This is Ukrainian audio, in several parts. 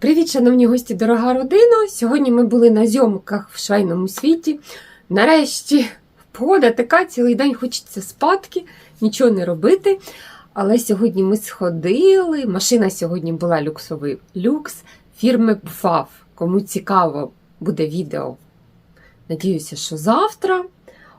Привіт, шановні гості, дорога родина! Сьогодні ми були на зйомках в швейному світі. Нарешті погода така, цілий день хочеться спадки, нічого не робити. Але сьогодні ми сходили. Машина сьогодні була люксовий люкс фірми ПФАВ. Кому цікаво буде відео. Надіюся, що завтра.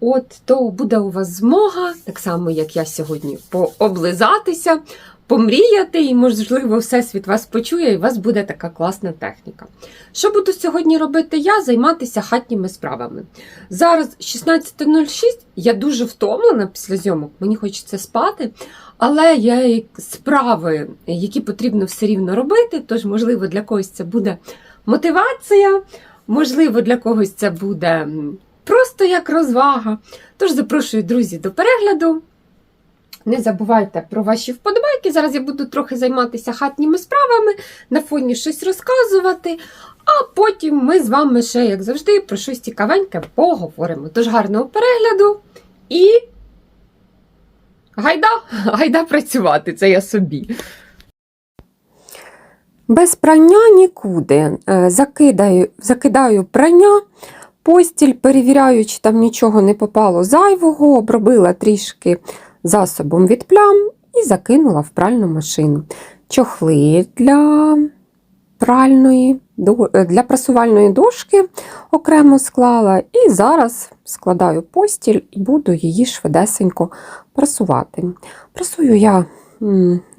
От, то буде у вас змога, так само як я сьогодні, пооблизатися, помріяти, і, можливо, Всесвіт вас почує, і у вас буде така класна техніка. Що буду сьогодні робити я? Займатися хатніми справами. Зараз 16.06, я дуже втомлена після зйомок, мені хочеться спати, але є справи, які потрібно все рівно робити, тож, можливо, для когось це буде мотивація, можливо, для когось це буде просто як розвага. Тож запрошую, друзі, до перегляду. Не забувайте про ваші вподобайки. Зараз я буду трохи займатися хатніми справами, на фоні щось розказувати, а потім ми з вами ще, як завжди, про щось цікавеньке поговоримо. Тож гарного перегляду і гайда, гайда працювати, це я собі. Без прання нікуди. Е, Закидаю, закидаю прання, постіль, перевіряю, чи там нічого не попало зайвого, обробила трішки засобом від плям і закинула в пральну машину. Чохли для пральної, е, для прасувальної дошки окремо склала, і зараз складаю постіль і буду її швидесенько прасувати. Прасую я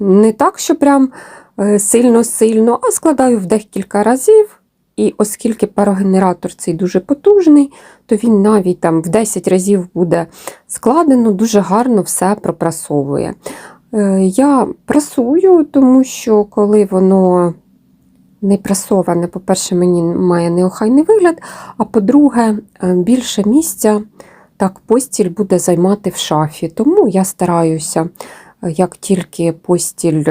не так, що прям е, сильно-сильно, а складаю в декілька разів. І оскільки парогенератор цей дуже потужний, то він навіть там в 10 разів буде складено, дуже гарно все пропрасовує. Е, Я прасую, тому що коли воно не прасоване, по-перше, мені має неохайний вигляд, а по-друге, е, більше місця так постіль буде займати в шафі. Тому я стараюся, е, як тільки постіль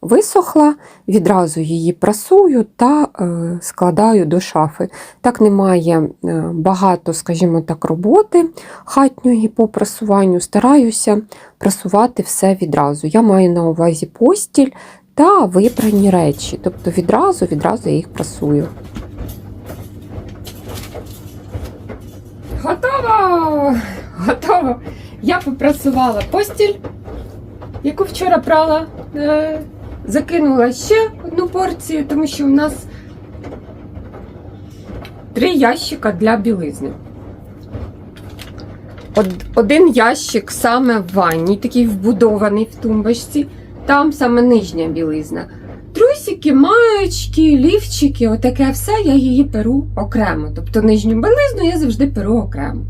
висохла, відразу її прасую та е, складаю до шафи. Так немає е, багато, скажімо так, роботи хатньої по прасуванню. Стараюся прасувати все відразу. Я маю на увазі постіль та випрані речі. Тобто відразу, відразу я їх прасую. Готово! Готово! Я попрасувала постіль, яку вчора прала. Закинула ще одну порцію, тому що у нас три ящика для білизни. Один ящик саме в ванні, такий вбудований в тумбочці, там саме нижня білизна. Трусики, маєчки, лівчики, отаке все, я її перу окремо. Тобто нижню білизну я завжди перу окремо.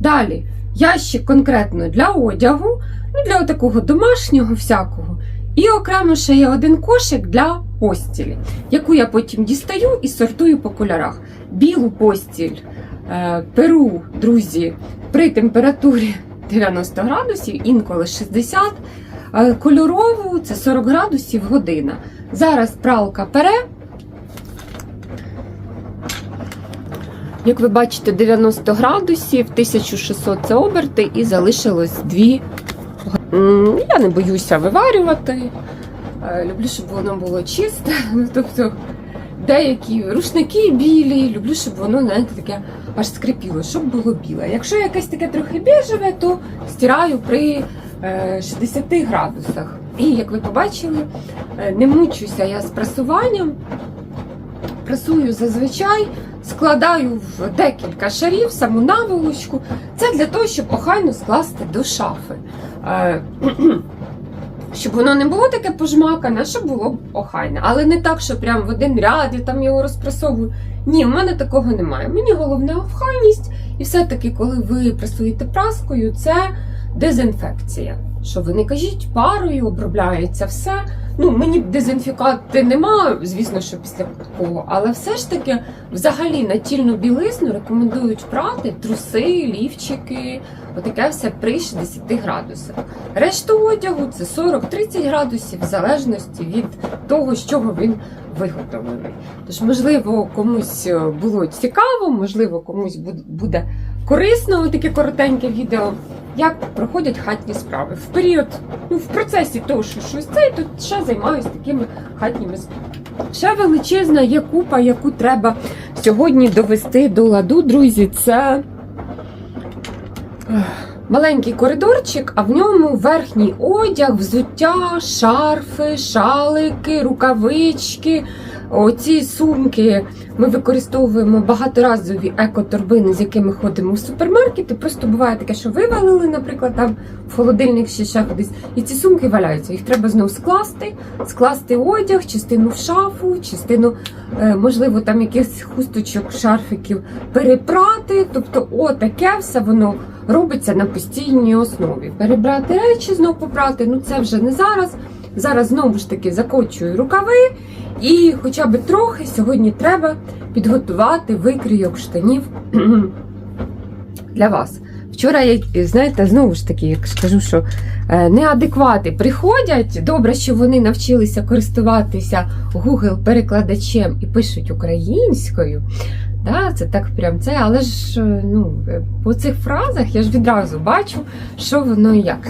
Далі, ящик конкретно для одягу, ну для такого домашнього всякого. І окремо ще є один кошик для постілі, яку я потім дістаю і сортую по кольорах. Білу постіль е, перу, друзі, при температурі 90 градусів, інколи 60. Е, кольорову це 40 градусів година. Зараз пралка пере. Як ви бачите, 90 градусів, 1600 це оберти, і залишилось 2 я не боюся виварювати. Е, Люблю, щоб воно було чисте. Ну, тобто деякі рушники білі, люблю, щоб воно знаєте, таке аж скрипіло, щоб було біле. Якщо якесь таке трохи біжеве, то стираю при е, 60 градусах. І як ви побачили, е, не мучуся я з прасуванням. Прасую зазвичай, складаю в декілька шарів саму наволочку. Це для того, щоб охайно скласти до шафи. Е, Щоб воно не було таке пожмакане, щоб було охайне. Але не так, що прям в один ряд я там його розпрасовую. Ні, в мене такого немає. Мені головне охайність. І все-таки, коли ви прасуєте праскою, це дезінфекція. Що ви не кажіть, парою обробляється все. Ну, мені дезінфікати нема, звісно, що після такого, але все ж таки, взагалі, натільну білизну рекомендують прати труси, лівчики, отаке все при 60 градусах. Решту одягу це 40-30 градусів, в залежності від того, з чого він виготовлений. Тож, можливо, комусь е, було цікаво, можливо, комусь буде корисно таке коротеньке відео. як проходять хатні справи. В період, ну, в процесі того, що щось це, то ще займаюся такими хатніми справами. Ще величезна є купа, яку треба сьогодні довести до ладу, друзі. Це маленький коридорчик, а в ньому верхній одяг, взуття, шарфи, шалики, рукавички. Оці сумки ми використовуємо багаторазові екоторбини, з якими ходимо в супермаркети. Просто буває таке, що вивалили, наприклад, там в холодильник чи ще кудись, і ці сумки валяються. Їх треба знову скласти, скласти одяг, частину в шафу, частину, е, можливо, там якихось хусточок, шарфиків перепрати. Тобто, отаке все воно робиться на постійній основі. Перебрати речі, знову попрати. Ну це вже не зараз. Зараз знову ж таки закочую рукави. І хоча б трохи сьогодні треба підготувати викрійок штанів для вас. Вчора я, знаєте, знову ж таки, як скажу, що е, неадеквати приходять. Добре, що вони навчилися користуватися Google перекладачем і пишуть українською. Да, це так прям це, але ж е, ну, е, по цих фразах я ж відразу бачу, що воно і як.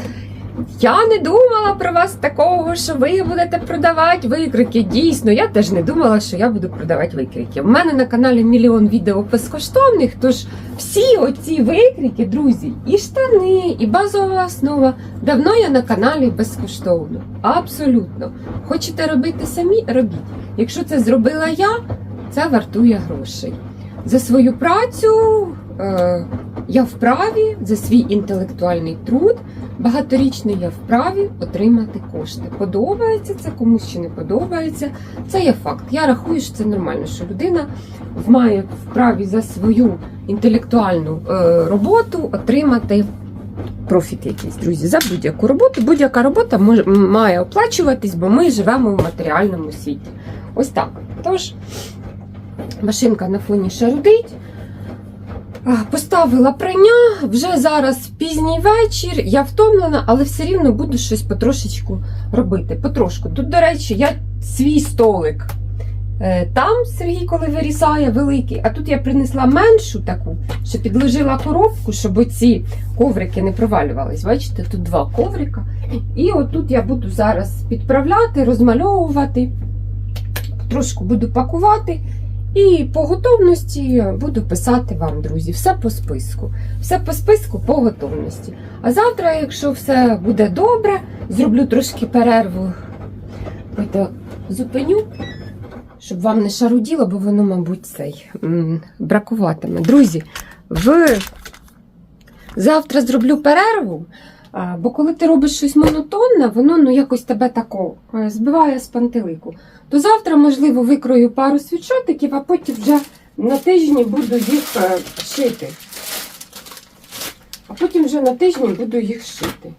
Я не думала про вас такого, що ви будете продавати викрики. Дійсно, я теж не думала, що я буду продавати викрики. У мене на каналі мільйон відео безкоштовних, тож всі оці викрики, друзі, і штани, і базова основа. Давно я на каналі безкоштовно. Абсолютно. Хочете робити самі? Робіть. Якщо це зробила я, це вартує грошей. За свою працю е, я вправі, за свій інтелектуальний труд багаторічний я вправі отримати кошти. Подобається це комусь чи не подобається. Це є факт. Я рахую, що це нормально, що людина має вправі за свою інтелектуальну е, роботу отримати. Профіт якийсь, друзі, за будь-яку роботу. Будь-яка робота може, має оплачуватись, бо ми живемо в матеріальному світі. Ось так. Тож, машинка на фоні шарудить. Поставила прання, вже зараз пізній вечір, я втомлена, але все рівно буду щось потрошечку робити. Потрошку. Тут, до речі, я свій столик. Е, Там Сергій, коли вирізає, великий, а тут я принесла меншу таку, що підложила коробку, щоб оці коврики не провалювались. Бачите, тут два коврика. І отут я буду зараз підправляти, розмальовувати, трошку буду пакувати. І по готовності буду писати вам, друзі, все по списку. Все по списку по готовності. А завтра, якщо все буде добре, зроблю трошки перерву. Ото зупиню, щоб вам не шаруділо, бо воно, мабуть, цей бракуватиме. Друзі, в... завтра зроблю перерву. Бо коли ти робиш щось монотонне, воно ну якось тебе тако е, збиває з пантелику то завтра, можливо, викрою пару світшотиків, а потім вже на тижні буду їх е, шити. А потім вже на тижні буду їх шити.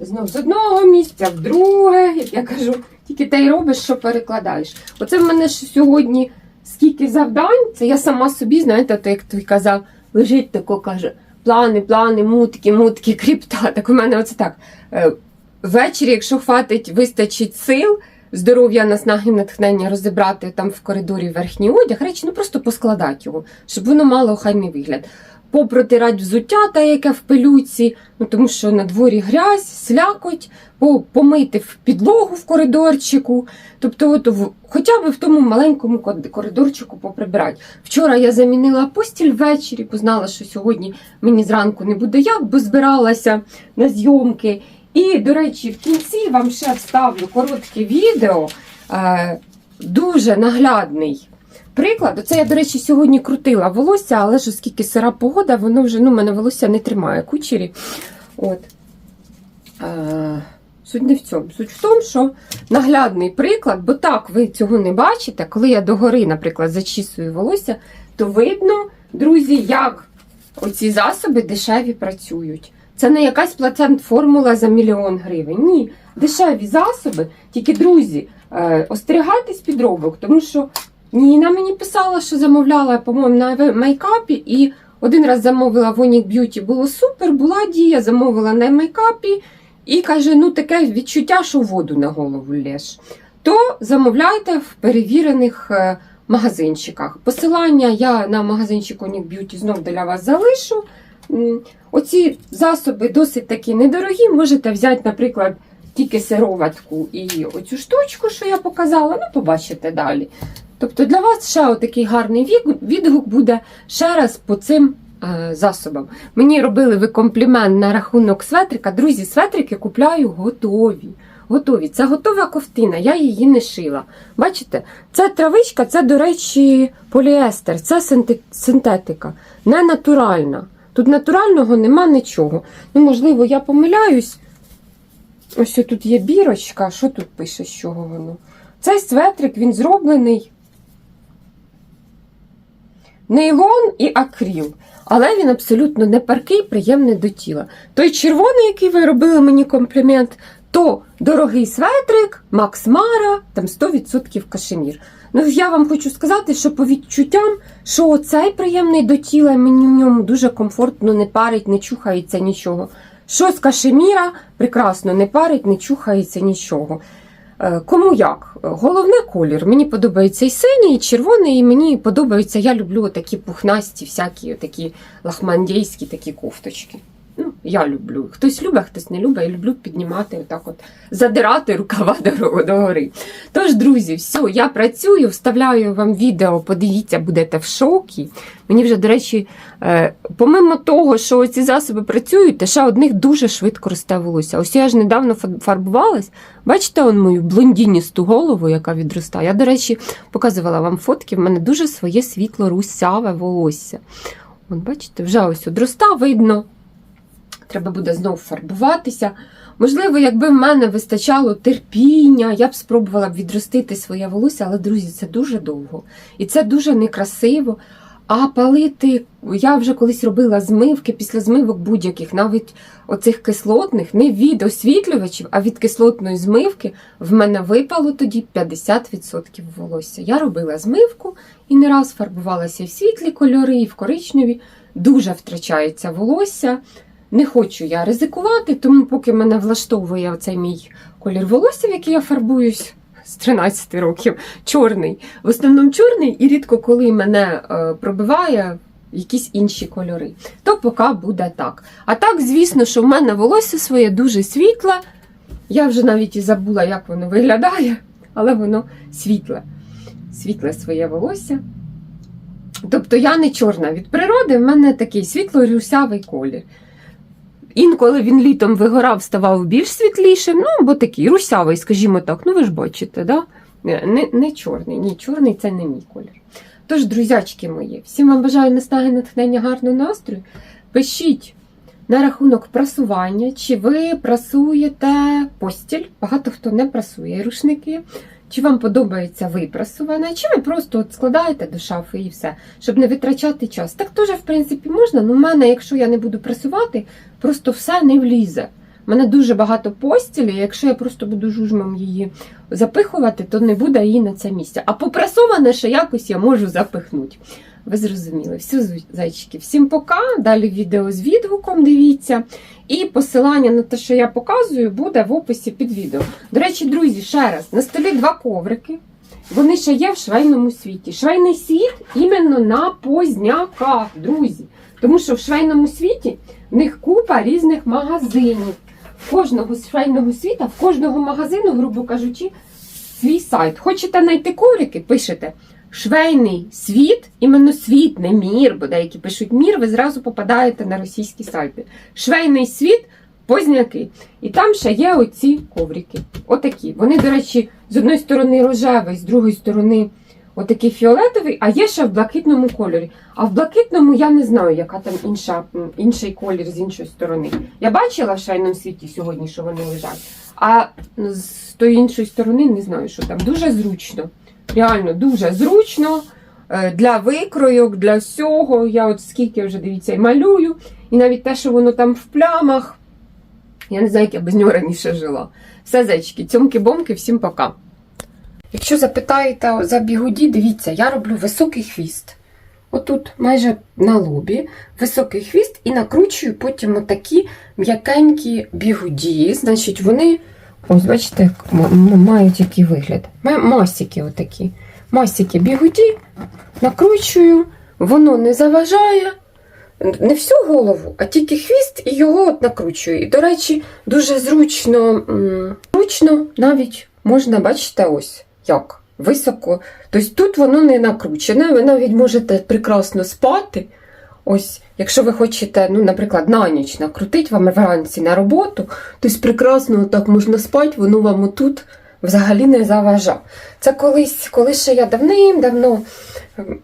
Знов з одного місця в друге, як я кажу, тільки те й робиш, що перекладаєш. Оце в мене ж сьогодні скільки завдань, це я сама собі, знаєте, то як той казав, лежить тако, каже, плани, плани, мутки, мутки, кріпта. Так у мене оце так. Е, Ввечері, якщо хватить, вистачить сил, здоров'я, наснаги, натхнення розібрати там в коридорі верхній одяг, речі, ну просто поскладати його, щоб воно мало охайний вигляд. Попротирати взуття, та яке в пилюці, ну тому що на дворі грязь, слякоть, помити в підлогу в коридорчику. Тобто, от хоча б в тому маленькому коридорчику поприбирати. Вчора я замінила постіль ввечері, познала, що сьогодні мені зранку не буде як, бо збиралася на зйомки. І, до речі, в кінці вам ще вставлю коротке відео, е, дуже наглядний приклад. Оце я, до речі, сьогодні крутила волосся, але ж оскільки сира погода, воно вже ну, мене волосся не тримає кучері. От. Е, суть не в цьому. Суть в тому, що наглядний приклад, бо так ви цього не бачите, коли я догори, наприклад, зачісую волосся, то видно, друзі, як оці засоби дешеві працюють. Це не якась плацент-формула за мільйон гривень. Ні, дешеві засоби. Тільки, друзі, е, остерігайтесь підробок, тому що Ніна мені писала, що замовляла, по-моєму, на мейкапі, і один раз замовила в Onic Beauty, було супер, була дія, замовила на мейкапі, і каже, ну таке відчуття, що воду на голову лєш. То замовляйте в перевірених е, магазинчиках. Посилання я на магазинчик Onic Beauty знов для вас залишу оці засоби досить такі недорогі. Можете взяти, наприклад, тільки сироватку і оцю штучку, що я показала, ну побачите далі. Тобто для вас ще отакий гарний відгук буде ще раз по цим е, засобам. Мені робили ви комплімент на рахунок светрика. Друзі, светрики купляю готові. Готові. Це готова ковтина, я її не шила. Бачите, це травичка, це, до речі, поліестер, це синтетика, не натуральна. Тут натурального нема нічого. Ну, можливо, я помиляюсь. Ось тут є бірочка. Що тут пише, з чого воно? Цей светрик він зроблений нейлон і акріл. Але він абсолютно не паркий, приємний до тіла. Той червоний, який ви робили мені комплімент, то дорогий светрик, Макс Мара, там 100% кашемір. Ну, я вам хочу сказати, що по відчуттям, що цей приємний до тіла, мені в ньому дуже комфортно не парить, не чухається нічого. Що з кашеміра прекрасно не парить, не чухається нічого. Е, Кому як? Головне колір. Мені подобається і синій, і червоний, і мені подобається, я люблю такі пухнасті, всякі такі лахмандійські такі кофточки. Ну, я люблю. Хтось любить, хтось не любить. Я люблю піднімати отак от, задирати рукава до- догори. Тож, друзі, все, я працюю, вставляю вам відео, подивіться, будете в шокі. Мені вже, до речі, е, помимо того, що ці засоби працюють, ще одних дуже швидко росте волосся. Ось я ж недавно фарбувалась. Бачите он мою блондіністу голову, яка відростає. Я, до речі, показувала вам фотки, в мене дуже своє світло русяве волосся. От бачите, вже ось одроста видно. Треба буде знову фарбуватися. Можливо, якби в мене вистачало терпіння, я б спробувала б відростити своє волосся, але, друзі, це дуже довго. І це дуже некрасиво. А палити, я вже колись робила змивки після змивок будь-яких, навіть оцих кислотних, не від освітлювачів, а від кислотної змивки в мене випало тоді 50% волосся. Я робила змивку і не раз фарбувалася і в світлі кольори, і в коричневі. Дуже втрачається волосся. Не хочу я ризикувати, тому поки мене влаштовує оцей мій колір волосся, в який я фарбуюсь з 13 років, чорний. В основному чорний, і рідко коли мене е, пробиває якісь інші кольори. То поки буде так. А так, звісно, що в мене волосся своє дуже світле. Я вже навіть і забула, як воно виглядає, але воно світле. Світле своє волосся. Тобто я не чорна від природи, в мене такий світло-русявий колір. Інколи він літом вигорав, ставав більш світлішим, ну, бо такий русявий, скажімо так. Ну, ви ж бачите, да? не, не чорний. Ні, чорний це не мій колір. Тож, друзячки мої, всім вам бажаю наснаги, натхнення, гарного настрою. Пишіть на рахунок прасування, чи ви прасуєте постіль. Багато хто не прасує рушники. Чи вам подобається випрасуване, чи ви просто от складаєте до шафи і все, щоб не витрачати час. Так теж, в принципі, можна. але в мене, якщо я не буду прасувати, просто все не влізе. У мене дуже багато постілі, якщо я просто буду жужмом її запихувати, то не буде її на це місце. А попрасоване ще якось я можу запихнути. Ви зрозуміли. Все, зайчики. Всім пока. Далі відео з відгуком дивіться. І посилання на те, що я показую, буде в описі під відео. До речі, друзі, ще раз, на столі два коврики. Вони ще є в швейному світі. Швейний світ іменно на позняках, друзі. Тому що в швейному світі в них купа різних магазинів. В кожного швейного світа, в кожного магазину, грубо кажучи, свій сайт. Хочете знайти коврики? Пишете швейний світ, іменно світ, не мір, бо деякі пишуть мір, ви зразу попадаєте на російські сайти. Швейний світ, позняки. І там ще є оці коврики. Отакі. Вони, до речі, з одної сторони рожевий, з другої сторони отакий фіолетовий, а є ще в блакитному кольорі. А в блакитному я не знаю, яка там інша, інший колір з іншої сторони. Я бачила в швейному світі сьогодні, що вони лежать. А з тої іншої сторони не знаю, що там. Дуже зручно. Реально дуже зручно е, для викройок, для всього. Я от скільки вже дивіться і малюю. І навіть те, що воно там в плямах. Я не знаю, як я без нього раніше жила. Все, зайчики, цьомки-бомки, всім пока. Якщо запитаєте за бігуді, дивіться, я роблю високий хвіст. Отут, майже на лобі, високий хвіст і накручую потім отакі м'якенькі бігуді. Значить, вони, ось, бачите, мають який вигляд. Ма- Масики отакі. Масики бігуді, накручую, воно не заважає. не всю голову, а тільки хвіст і його от накручую. І, до речі, дуже зручно, зручно навіть можна, бачите, ось як високо. Тобто тут воно не накручене, ви навіть можете прекрасно спати. Ось, якщо ви хочете, ну, наприклад, на ніч накрутити вам вранці на роботу, то прекрасно так можна спати, воно вам отут взагалі не заважа. Це колись, коли ще я давним-давно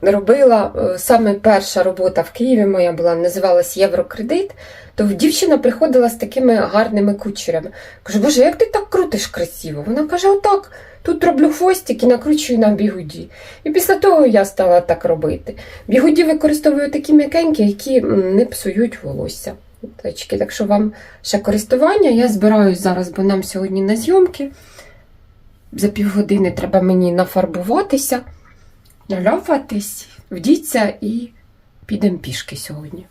робила е, саме перша робота в Києві моя була, називалась Єврокредит, то дівчина приходила з такими гарними кучерями. Кажу, боже, як ти так крутиш красиво? Вона каже, отак, тут роблю хвостик і накручую на бігуді. І після того я стала так робити. Бігуді використовую такі м'якенькі, які не псують волосся. Так що вам ще користування. Я збираюсь зараз, бо нам сьогодні на зйомки. За півгодини треба мені нафарбуватися, наляпатись, вдіться і підемо пішки сьогодні.